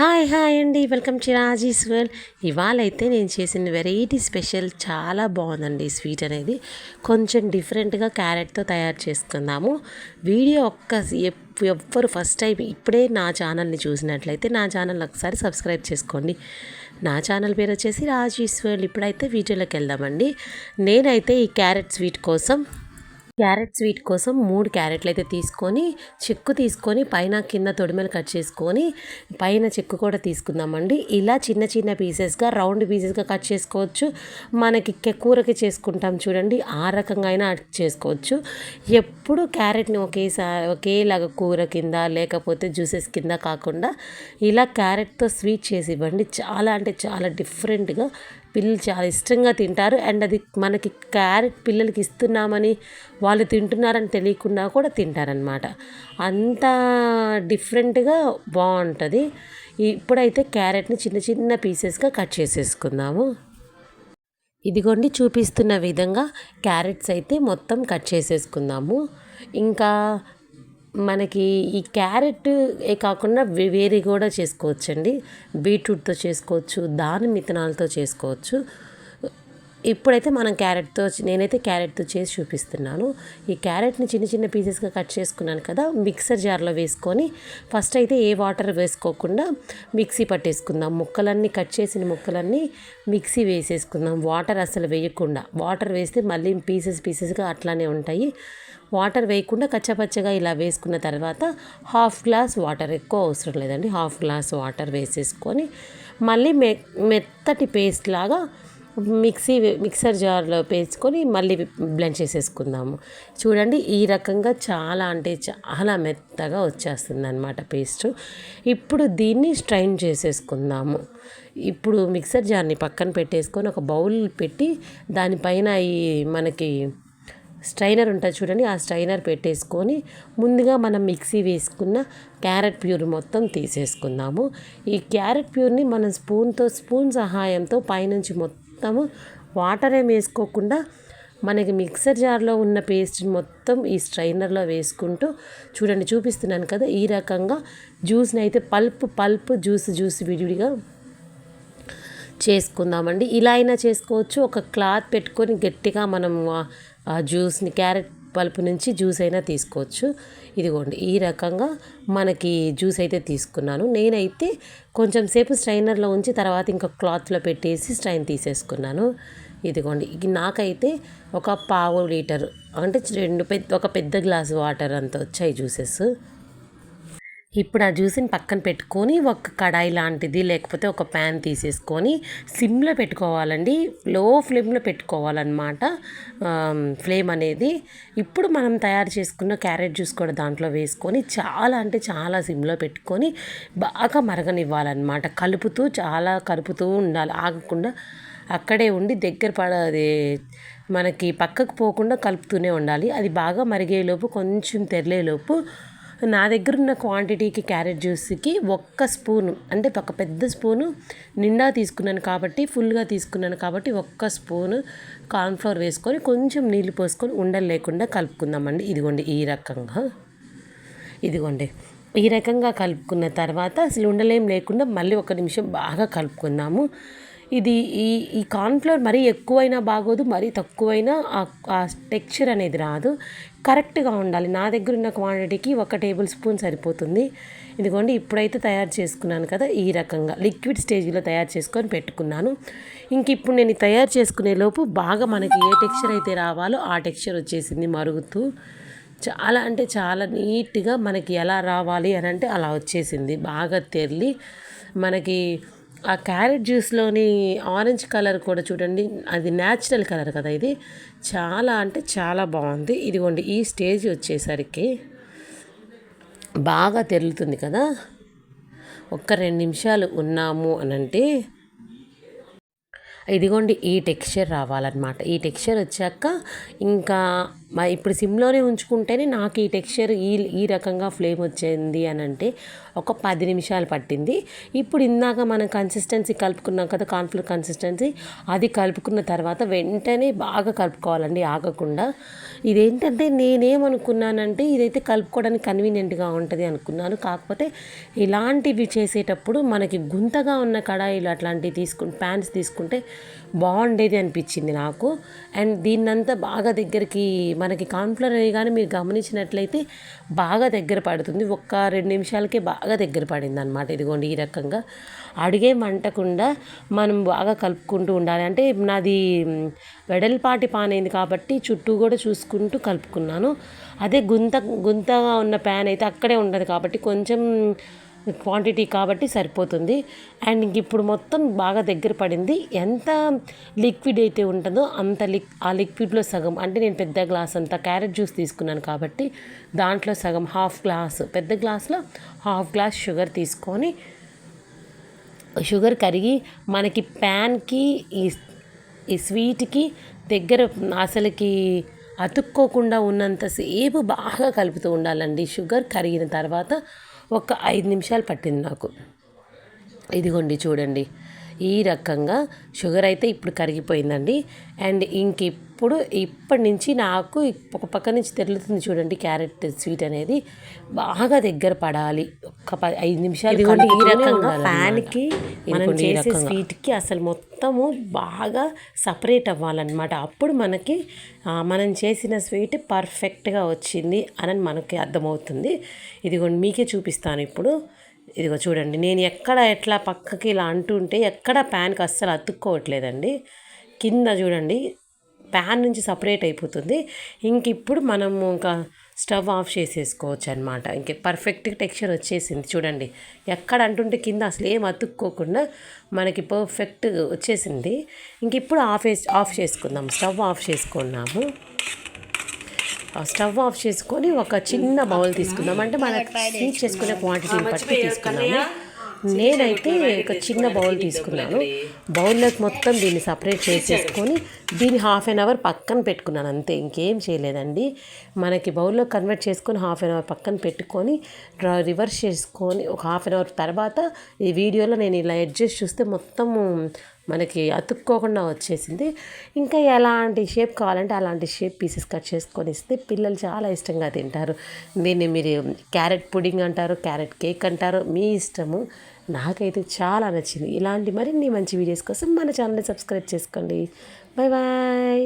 Hi hi అండి. Welcome to Raji's world. ఇవాళ అయితే నేను చేసిన వెరైటీ స్పెషల్ చాలా బాగుందండి స్వీట్ అనేది. కొంచెం డిఫరెంట్గా క్యారెట్తో తయారు చేసుకుందాము. వీడియో ఒక్క ఎవ్వరు ఫస్ట్ టైం ఇప్పుడే నా ఛానల్ని చూసినట్లయితే నా ఛానల్ ఒకసారి సబ్స్క్రైబ్ చేసుకోండి. నా ఛానల్ పేరు వచ్చేసి రాజీస్ ఇప్పుడైతే వీడియోలోకి వెళ్దామండి. నేనైతే ఈ క్యారెట్ స్వీట్ కోసం క్యారెట్ స్వీట్ కోసం మూడు క్యారెట్లు అయితే తీసుకొని చెక్కు తీసుకొని పైన కింద తొడిమెలు కట్ చేసుకొని పైన చెక్కు కూడా తీసుకుందామండి. ఇలా చిన్న చిన్న పీసెస్గా రౌండ్ పీసెస్గా కట్ చేసుకోవచ్చు. మనకి కూరకి చేసుకుంటాం చూడండి ఆ రకంగా అయినా చేసుకోవచ్చు. ఎప్పుడు క్యారెట్ని ఒకేసారి ఒకేలాగా కూర కింద లేకపోతే జ్యూసెస్ కింద కాకుండా ఇలా క్యారెట్తో స్వీట్ చేసి ఇవ్వండి. చాలా అంటే చాలా డిఫరెంట్గా పిల్లలు చాలా ఇష్టంగా తింటారు. అండ్ అది మనకి క్యారెట్ పిల్లలకి ఇస్తున్నామని వాళ్ళు తింటున్నారని తెలియకుండా కూడా తింటారనమాట అంత డిఫరెంట్గా బాగుంటుంది. ఇప్పుడైతే క్యారెట్ని చిన్న చిన్న పీసెస్గా కట్ చేసేసుకుందాము. ఇదిగోండి చూపిస్తున్న విధంగా క్యారెట్స్ అయితే మొత్తం కట్ చేసేసుకుందాము. ఇంకా మనకి ఈ క్యారెట్ కాకుండా వే- వేరే కూడా చేసుకోవచ్చండి. బీట్రూట్తో చేసుకోవచ్చు దాని విత్తనాలతో చేసుకోవచ్చు. ఇప్పుడైతే మనం క్యారెట్తో నేనైతే క్యారెట్తో చేసి చూపిస్తున్నాను. ఈ క్యారెట్ని చిన్న చిన్న పీసెస్గా కట్ చేసుకున్నాను కదా మిక్సర్ జార్లో వేసుకొని ఫస్ట్ అయితే ఏ వాటర్ వేసుకోకుండా మిక్సీ పట్టేసుకుందాం. ముక్కలన్నీ కట్ చేసిన ముక్కలన్నీ మిక్సీ వేసేసుకుందాం. వాటర్ అసలు వేయకుండా వాటర్ వేస్తే మళ్ళీ పీసెస్ పీసెస్గా అట్లానే ఉంటాయి. వాటర్ వేయకుండా కచ్చపచ్చగా ఇలా వేసుకున్న తర్వాత హాఫ్ గ్లాస్ వాటర్ ఎక్కువ అవసరం లేదండి హాఫ్ గ్లాస్ వాటర్ వేసేసుకొని మళ్ళీ మె మెత్తటి పేస్ట్ లాగా మిక్సీ మిక్సర్ జార్లో వేసుకొని మళ్ళీ బ్లెండ్ చేసేసుకుందాము. చూడండి ఈ రకంగా చాలా అంటే చాలా మెత్తగా వచ్చేస్తుంది అనమాట పేస్ట్. ఇప్పుడు దీన్ని స్ట్రైన్ చేసేసుకుందాము. ఇప్పుడు మిక్సర్ జార్ని పక్కన పెట్టేసుకొని ఒక బౌల్ పెట్టి దానిపైన ఈ మనకి స్ట్రైనర్ ఉంటుంది చూడండి ఆ స్ట్రైనర్ పెట్టేసుకొని ముందుగా మనం మిక్సీ వేసుకున్న క్యారెట్ ప్యూర్ మొత్తం తీసేసుకుందాము. ఈ క్యారెట్ ప్యూర్ని మనం స్పూన్తో స్పూన్ సహాయంతో పైనుంచి మొత్తం మొత్తము వాటర్ ఏం వేసుకోకుండా మనకి మిక్సర్ జార్లో ఉన్న పేస్ట్ని మొత్తం ఈ స్ట్రైనర్లో వేసుకుంటూ చూడండి చూపిస్తున్నాను కదా ఈ రకంగా జ్యూస్ని అయితే పల్ప్ పల్ప్ జ్యూస్ జ్యూస్ విడివిడిగా చేసుకుందామండి. ఇలా అయినా చేసుకోవచ్చు. ఒక క్లాత్ పెట్టుకొని గట్టిగా మనం ఆ జ్యూస్ని క్యారెట్ పల్పు నుంచి జ్యూస్ అయినా తీసుకోవచ్చు. ఇదిగోండి ఈ రకంగా మనకి జ్యూస్ అయితే తీసుకున్నాను. నేనైతే కొంచెం సేపు స్ట్రైనర్లో ఉంచి తర్వాత ఇంకా క్లాత్లో పెట్టేసి స్ట్రైన్ తీసేసుకున్నాను. ఇదిగోండి నాకైతే ఒక పావు లీటర్ అంటే రెండు పెద్ద ఒక పెద్ద గ్లాస్ వాటర్ అంత వచ్చాయి జ్యూసెస్. ఇప్పుడు ఆ జ్యూస్ని పక్కన పెట్టుకొని ఒక కడాయి లాంటిది లేకపోతే ఒక ప్యాన్ తీసేసుకొని సిమ్లో పెట్టుకోవాలండి. లో ఫ్లేమ్లో పెట్టుకోవాలన్నమాట. ఫ్లేమ్ అనేది. ఇప్పుడు మనం తయారు చేసుకున్న క్యారెట్ జ్యూస్ కూడా దాంట్లో వేసుకొని చాలా అంటే చాలా సిమ్లో పెట్టుకొని బాగా మరగనివ్వాలన్నమాట. కలుపుతూ చాలా కలుపుతూ ఉండాలి. ఆగకుండా అక్కడే ఉండి దగ్గర పడది మనకి పక్కకు పోకుండా కలుపుతూనే ఉండాలి. అది బాగా మరిగేలోపు కొంచెం తెరలేలోపు నా దగ్గర ఉన్న క్వాంటిటీకి క్యారెట్ జ్యూస్కి ఒక్క స్పూను అంటే ఒక పెద్ద స్పూను నిండా తీసుకున్నాను కాబట్టి ఫుల్గా తీసుకున్నాను కాబట్టి ఒక్క స్పూను కార్న్ఫ్లవర్ వేసుకొని కొంచెం నీళ్ళు పోసుకొని ఉండలు లేకుండా కలుపుకుందామండి. ఇదిగోండి ఈ రకంగా. ఇదిగోండి. ఈ రకంగా కలుపుకున్న తర్వాత అసలు ఉండలేం లేకుండా మళ్ళీ ఒక నిమిషం బాగా కలుపుకుందాము. ఇది ఈ ఈ కార్న్ఫ్లవర్ మరీ ఎక్కువైనా బాగోదు మరీ తక్కువైనా ఆ- ఆ టెక్స్చర్ అనేది రాదు. కరెక్ట్గా ఉండాలి. నా దగ్గర ఉన్న క్వాంటిటీకి ఒక టేబుల్ స్పూన్ సరిపోతుంది. ఇదిగోండి ఇప్పుడైతే తయారు చేసుకున్నాను కదా ఈ రకంగా లిక్విడ్ స్టేజ్లో తయారు చేసుకొని పెట్టుకున్నాను. ఇంక ఇప్పుడు నేను తయారు చేసుకునే లోపు బాగా మనకి ఏ టెక్స్చర్ అయితే రావాలో ఆ టెక్స్చర్ వచ్చేసింది మరుగుతూ. చాలా అంటే చాలా నీట్గా మనకి ఎలా రావాలి అని అంటే అలా వచ్చేసింది. బాగా తెరలి మనకి ఆ క్యారెట్ జ్యూస్లోని ఆరెంజ్ కలర్ కూడా చూడండి. అది న్యాచురల్ కలర్ కదా ఇది. చాలా అంటే చాలా బాగుంది. ఇదిగోండి ఈ స్టేజ్ వచ్చేసరికి బాగా తెరులుతుంది కదా. ఒక్క రెండు నిమిషాలు ఉన్నాము అని అంటే ఇదిగోండి ఈ టెక్స్చర్ రావాలన్నమాట. ఈ టెక్స్చర్ వచ్చాక ఇంకా ఇప్పుడు సిమ్లోనే ఉంచుకుంటేనే నాకు ఈ టెక్స్చర్ ఈ ఈ రకంగా ఫ్లేమ్ వచ్చింది అని అంటే ఒక పది నిమిషాలు పట్టింది. ఇప్పుడు ఇందాక మనం కన్సిస్టెన్సీ కలుపుకున్నాం కదా కాన్ఫ్లవర్ కన్సిస్టెన్సీ అది కలుపుకున్న తర్వాత వెంటనే బాగా కలుపుకోవాలండి ఆగకుండా. ఇదేంటంటే నేనేమనుకున్నానంటే ఇదైతే కలుపుకోవడానికి కన్వీనియంట్గా ఉంటుంది అనుకున్నాను. కాకపోతే ఇలాంటివి చేసేటప్పుడు మనకి గుంతగా ఉన్న కడాయిలు అట్లాంటివి తీసుకుని ప్యాన్స్ తీసుకుంటే బాగుండేది అనిపించింది నాకు. అండ్ దీన్నంతా బాగా దగ్గరికి మనకి కాన్ఫ్లవర్ కానీ మీరు గమనించినట్లయితే బాగా దగ్గర పడుతుంది. ఒక్క రెండు నిమిషాలకే బాగా దగ్గర పడింది అనమాట ఇదిగోండి ఈ రకంగా అడిగే మంటకుండా మనం బాగా కలుపుకుంటూ ఉండాలి. అంటే నాది వెడల్పాటి పాన్ అయింది కాబట్టి చుట్టూ కూడా చూసుకుంటూ కలుపుకున్నాను. అదే గుంత గుంతగా ఉన్న ప్యాన్ అయితే అక్కడే ఉండదు కాబట్టి కొంచెం క్వాంటిటీ కాబట్టి సరిపోతుంది. అండ్ ఇంక ఇప్పుడు మొత్తం బాగా దగ్గర పడింది. ఎంత లిక్విడ్ అయితే ఉంటుందో అంత లిక్ ఆ లిక్విడ్లో సగం. అంటే నేను పెద్ద గ్లాస్ అంత క్యారెట్ జ్యూస్ తీసుకున్నాను కాబట్టి దాంట్లో సగం హాఫ్ గ్లాస్ పెద్ద గ్లాస్లో హాఫ్ గ్లాస్ షుగర్ తీసుకొని షుగర్ కరిగి మనకి ప్యాన్కి ఈ ఈ స్వీట్కి దగ్గర అసలుకి అతుక్కోకుండా ఉన్నంతసేపు బాగా కలుపుతూ ఉండాలండి. షుగర్ కరిగిన తర్వాత ఒక ఐదు నిమిషాలు పట్టింది నాకు. ఇదిగోండి చూడండి. ఈ రకంగా షుగర్ అయితే ఇప్పుడు కరిగిపోయిందండి. అండ్ ఇంక ఇప్పుడు ఇప్పటి నుంచి నాకు ఒక పక్క నుంచి తెరులుతుంది చూడండి క్యారెట్ స్వీట్ అనేది. బాగా దగ్గర పడాలి. ఒక పది ఐదు నిమిషాలు ఇదిగోండి ఈ రకంగా. ఫ్యాన్కి మనం చేసే. స్వీట్కి అసలు మొత్తము బాగా సపరేట్ అవ్వాలన్నమాట. అప్పుడు మనకి మనం చేసిన స్వీట్ పర్ఫెక్ట్గా వచ్చింది అని మనకి అర్థమవుతుంది. ఇదిగోండి మీకే చూపిస్తాను ఇప్పుడు. ఇదిగో చూడండి నేను ఎక్కడ ఎట్లా పక్కకి ఇలా అంటుంటే ఎక్కడ ప్యాన్కి అస్సలు అతుక్కోవట్లేదండి. కింద చూడండి ప్యాన్ నుంచి సపరేట్ అయిపోతుంది. ఇంక ఇప్పుడు మనము ఇంకా స్టవ్ ఆఫ్ చేసేసుకోవచ్చు అనమాట ఇంక పర్ఫెక్ట్ టెక్స్చర్ వచ్చేసింది చూడండి. ఎక్కడ అంటుంటే కింద అసలు ఏం అతుక్కోకుండా మనకి పర్ఫెక్ట్ వచ్చేసింది. ఇంక ఇప్పుడు ఆఫ్ ఆఫ్ చేసుకుందాం. స్టవ్ ఆఫ్ చేసుకున్నాము. స్టవ్ ఆఫ్ చేసుకొని ఒక చిన్న బౌల్ తీసుకుందాం. అంటే మన స్వీట్ చేసుకునే క్వాంటిటీని బట్టి తీసుకున్నాము నేనైతే ఒక చిన్న బౌల్ తీసుకున్నాను. బౌల్లోకి మొత్తం దీన్ని సపరేట్ చేసేసుకొని దీన్ని హాఫ్ అన్ అవర్ పక్కన పెట్టుకున్నాను. అంతే ఇంకేం చేయలేదండి. మనకి బౌల్లో కన్వర్ట్ చేసుకొని హాఫ్ అన్ అవర్ పక్కన పెట్టుకొని రివర్స్ చేసుకొని ఒక హాఫ్ అన్ అవర్ తర్వాత ఈ వీడియోలో నేను ఇలా అడ్జస్ట్ చూస్తే మొత్తము మనకి అతుక్కోకుండా వచ్చేసింది. ఇంకా ఎలాంటి షేప్ కావాలంటే అలాంటి షేప్ పీసెస్ కట్ చేసుకొని ఇస్తే పిల్లలు చాలా ఇష్టంగా తింటారు. దీన్ని మీరు క్యారెట్ పుడింగ్ అంటారు క్యారెట్ కేక్ అంటారు మీ ఇష్టము. నాకైతే చాలా నచ్చింది. ఇలాంటి మరిన్ని మంచి వీడియోస్ కోసం మన ఛానల్ని సబ్స్క్రైబ్ చేసుకోండి. Bye bye.